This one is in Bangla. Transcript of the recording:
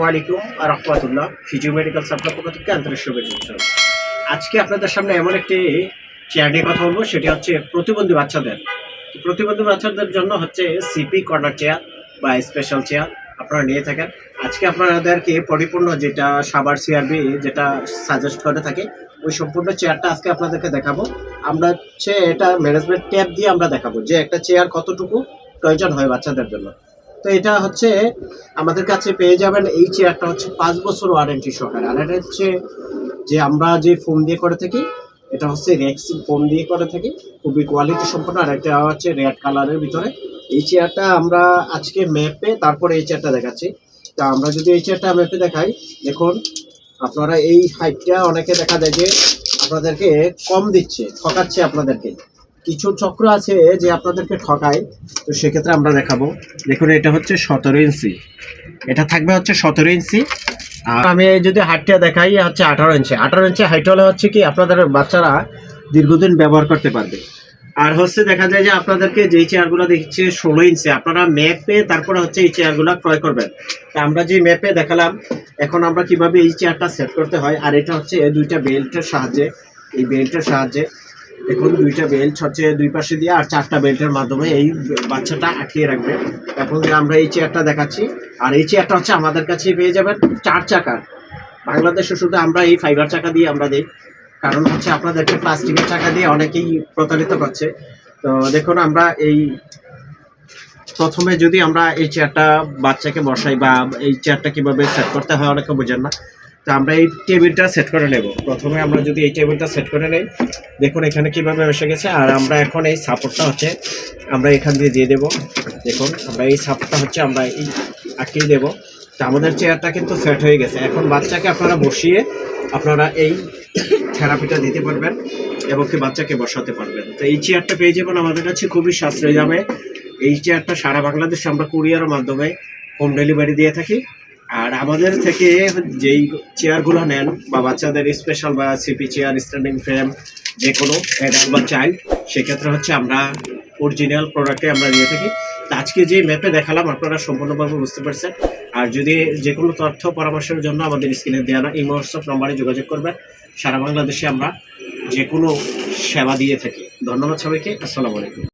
ওয়ালাইকুম রহমতুল্লাহ ফিজিও মেডিকেল সাপ্লাই পক্ষ থেকে আন্তরিক শুভেচ্ছা আজকে আপনাদের সামনে এমন একটি চেয়ার নিয়ে কথা বলব, সেটি হচ্ছে প্রতিবন্ধী বাচ্চাদের। প্রতিবন্ধী বাচ্চাদের জন্য হচ্ছে সিপি কর্নার চেয়ার বা স্পেশাল চেয়ার আপনারা নিয়ে থাকেন। আজকে আপনাদেরকে পরিপূর্ণ যেটা সাবার সিআরবি যেটা সাজেস্ট করে থাকে, ওই সম্পূর্ণ চেয়ারটা আজকে আপনাদেরকে দেখাবো। আমরা হচ্ছে এটা ম্যানেজমেন্ট ট্যাব দিয়ে আমরা দেখাবো যে একটা চেয়ার কতটুকু প্রয়োজন হয় বাচ্চাদের জন্য। তো এটা হচ্ছে আমাদের কাছে পেয়ে যাবেন এই চেয়ারটা হচ্ছে পাঁচ বছর ওয়ারেন্টি সহকারে। আর এটা হচ্ছে যে আমরা যে ফোম দিয়ে করে থাকি, এটা হচ্ছে রেক্সিন ফোম দিয়ে করে থাকি, খুবই কোয়ালিটি সম্পন্ন। আর এটা হচ্ছে রেড কালারের ভিতরে। এই চেয়ারটা আমরা আজকে ম্যাপে তারপরে এই চেয়ারটা দেখাচ্ছি। তা আমরা যদি এই চেয়ারটা ম্যাপে দেখাই, দেখুন, আপনারা এই হাইটটা অনেকে দেখা যায় যে আপনাদেরকে কম দিচ্ছে, ঠকাচ্ছে আপনাদেরকে। কিছু চক্র আছে যে আপনাদেরকে ঠকায়, তো সেক্ষেত্রে আমরা দেখাবো। দেখুন, এটা হচ্ছে সতেরো ইঞ্চি। এটা থাকবে হচ্ছে সতেরো ইঞ্চি। আর আমি যদি হাইটটা দেখাই হচ্ছে আঠারো ইঞ্চি। আঠারো ইঞ্চি হাইট হলে হচ্ছে কি, আপনাদের বাচ্চারা দীর্ঘদিন ব্যবহার করতে পারবে। আর হচ্ছে দেখা যায় যে আপনাদেরকে যেই চেয়ারগুলো দিচ্ছে ষোলো ইঞ্চি। আপনারা ম্যাপে তারপরে হচ্ছে এই চেয়ারগুলো ক্রয় করবেন। তা আমরা যে ম্যাপে দেখালাম, এখন আমরা কীভাবে এই চেয়ারটা সেট করতে হয়, আর এটা হচ্ছে দুইটা বেল্টের সাহায্যে, এই বেল্টের সাহায্যে দেখুন দুইটা বেল্ট হচ্ছে দুই পাশে দিয়ে আর চারটা বেল্টের মাধ্যমে এই বাচ্চাটা আটকিয়ে রাখবে। এখন আমরা এই চেয়ারটা দেখাচ্ছি, আর এই চেয়ারটা হচ্ছে আমাদের কাছে পেয়ে যাবেন চার চাকার বাংলাদেশে শুধু আমরা এই ফাইবার চাকা দিয়ে আমরা দিই, কারণ হচ্ছে আপনাদেরকে প্লাস্টিকের চাকা দিয়ে অনেকেই প্রতারিত করছে। তো দেখুন, আমরা এই প্রথমে যদি আমরা এই চেয়ারটা বাচ্চাকে বসাই বা এই চেয়ারটা কীভাবে সেট করতে হয়, অনেকে বোঝেন না। তো আমরা এই টেবিলটা সেট করে নেব। প্রথমে আমরা যদি এই টেবিলটা সেট করে নেই, দেখুন এখানে কীভাবে এসে গেছে। আর আমরা এখন এই সাপোর্টটা হচ্ছে, আমরা এখান দিয়ে দিয়ে দেব। দেখুন, আমরা এই সাপোর্টটা হচ্ছে আমরা এই আঁকিয়ে দেব। তো আমাদের চেয়ারটা কিন্তু সেট হয়ে গেছে। এখন বাচ্চাকে আপনারা বসিয়ে আপনারা এই থেরাপিটা দিতে পারবেন এবং কি বাচ্চাকে বসাতে পারবেন। তো এই চেয়ারটা পেয়ে যাবেন আমাদের কাছে, খুবই সাশ্রয় দামে। এই চেয়ারটা সারা বাংলাদেশে আমরা কুরিয়ারের মাধ্যমে হোম ডেলিভারি দিয়ে থাকি। আর আমাদের থেকে যেই চেয়ারগুলো নেন বা বাচ্চাদের স্পেশাল বা সিপি চেয়ার স্ট্যান্ডিং ফ্রেম যে কোনো অ্যাডাল্ট বা চাইল্ড সেক্ষেত্রে হচ্ছে আমরা অরিজিনাল প্রোডাক্টে আমরা নিয়ে থাকি। আজকে যে ম্যাপে দেখালাম, আপনারা সম্পূর্ণভাবে বুঝতে পারছেন। আর যদি যে কোনো তথ্য, পরামর্শের জন্য আমাদের স্ক্রিনে দেওয়া ইমো হোয়াটসঅ্যাপ নম্বরে যোগাযোগ করবেন। সারা বাংলাদেশে আমরা যে কোনো সেবা দিয়ে থাকি। ধন্যবাদ সবাইকে। আসসালামু আলাইকুম।